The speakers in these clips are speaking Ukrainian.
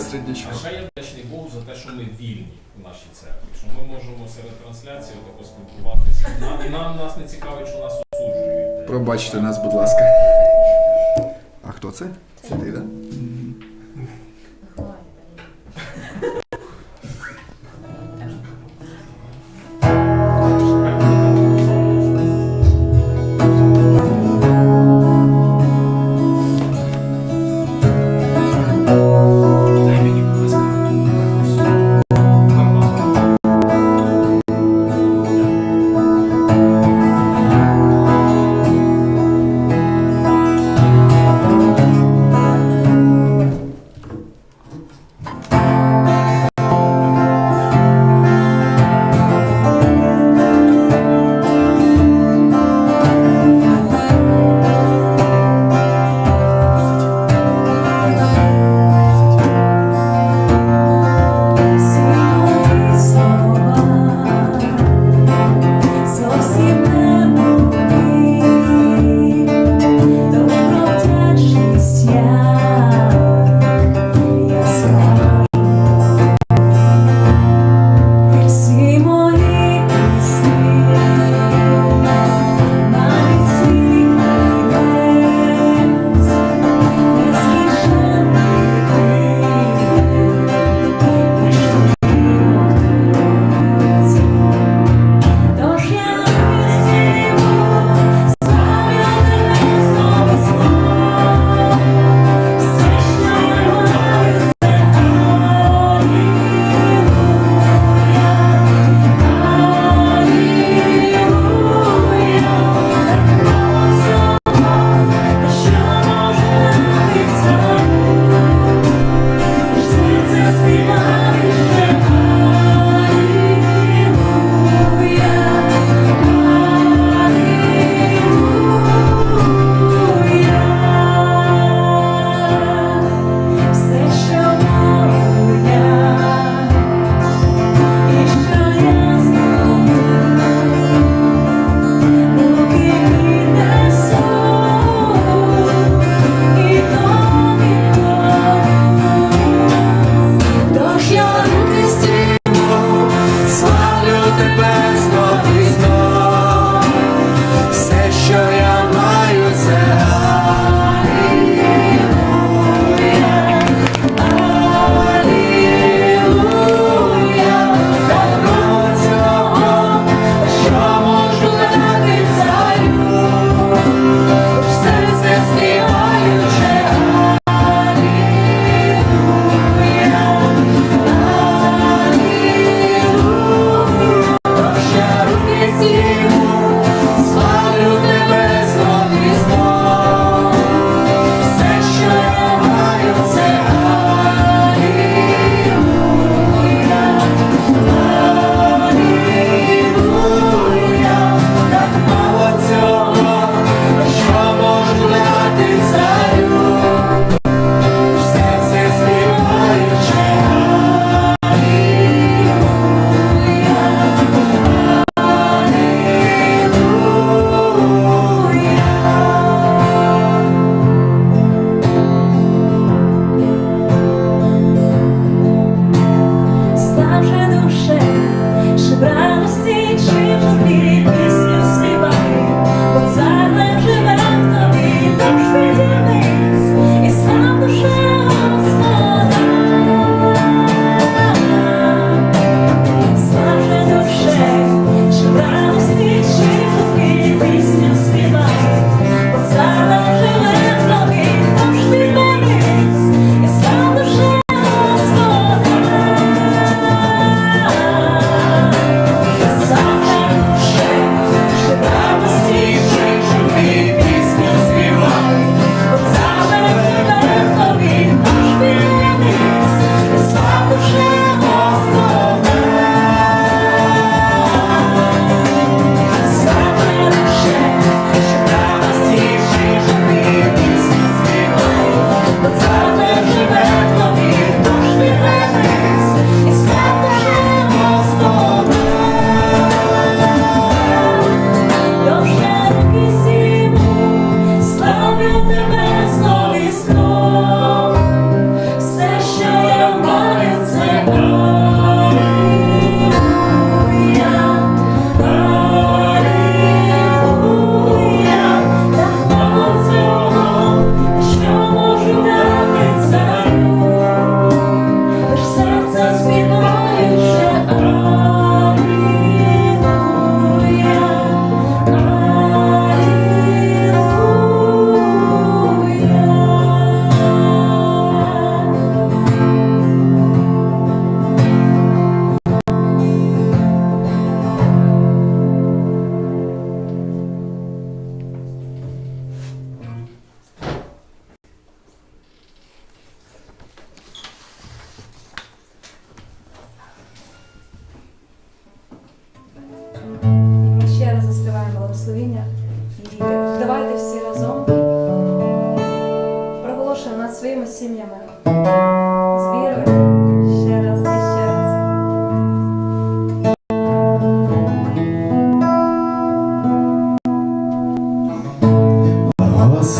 ще середнячка. А ще я вдячний Богу за те, що ми вільні в нашій церкві, що ми можемо серед трансляції отако спілкуватися. І нам нас не цікавить, що нас осуджують. Пробачте нас, будь ласка. А хто це? Це ти, так? Да? Amen.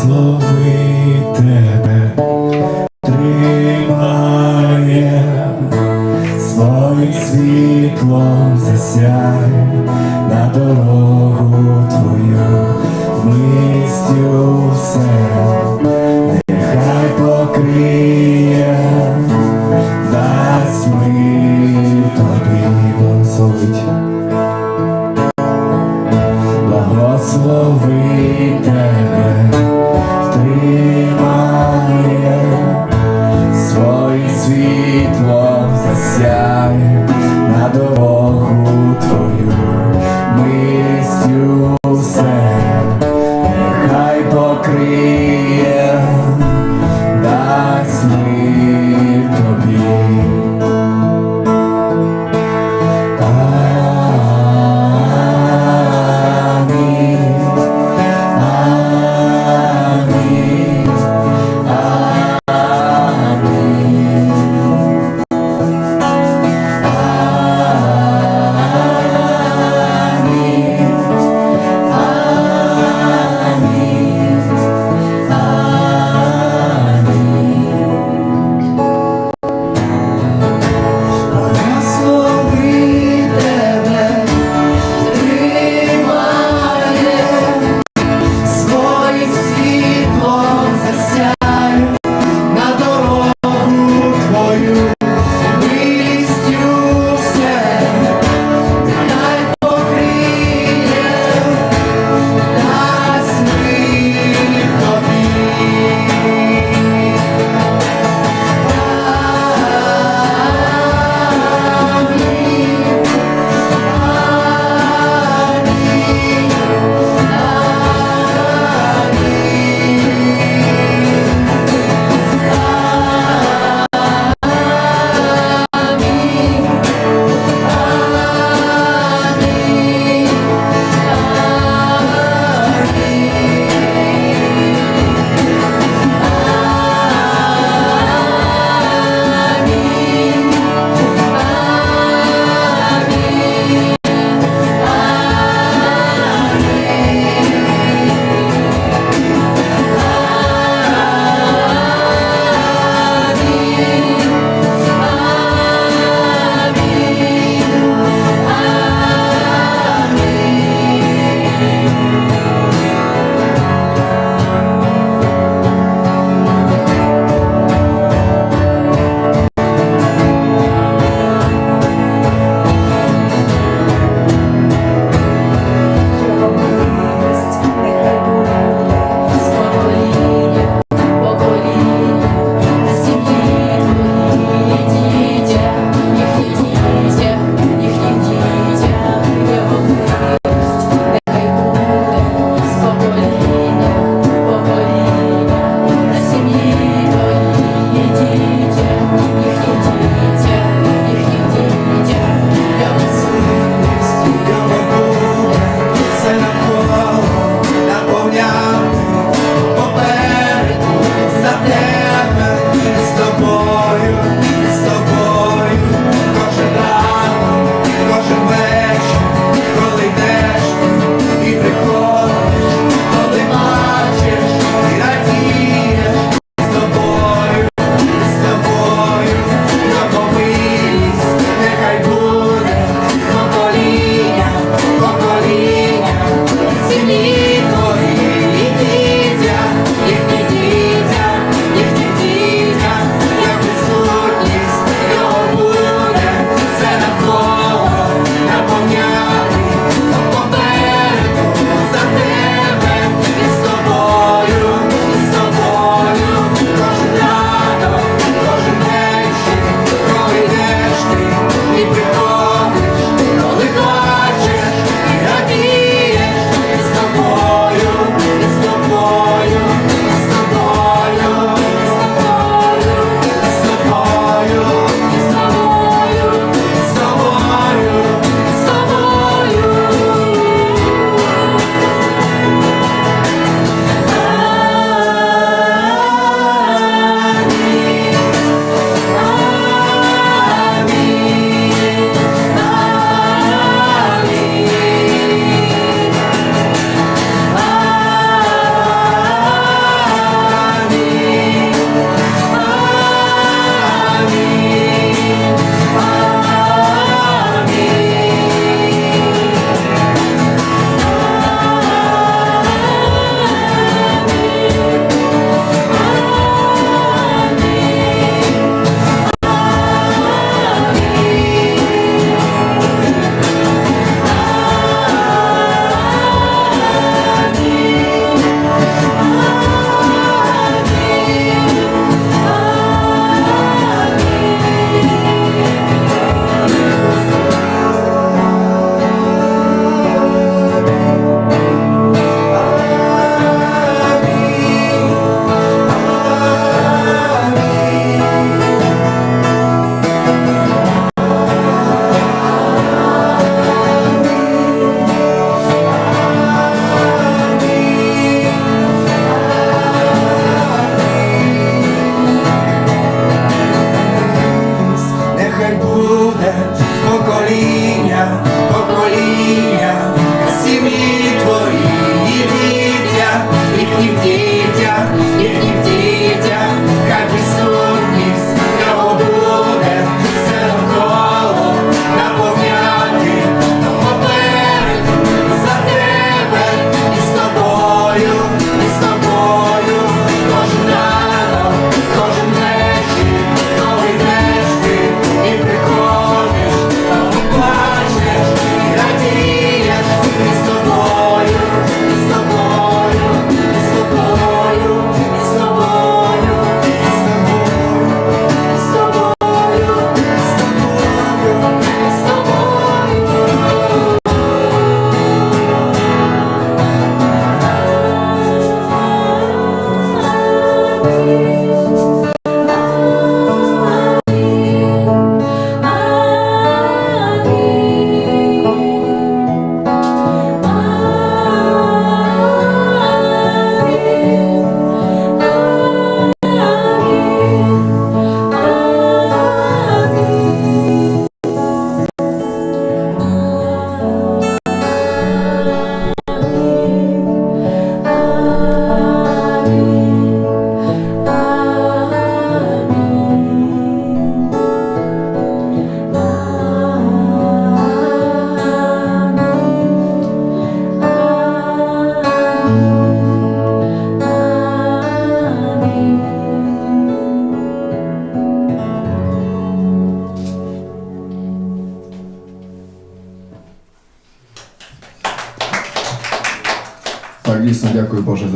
Благослови тебе, тримає, своїм світлом засяй на дорогу твою, мистю все, нехай покриє, дасть ми тобі Господь. Благослови тебе,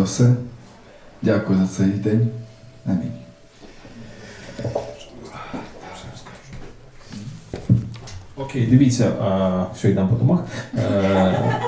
все. Дякую за цей день. Амінь. Окей, дивіться, що йдемо по домах. Е,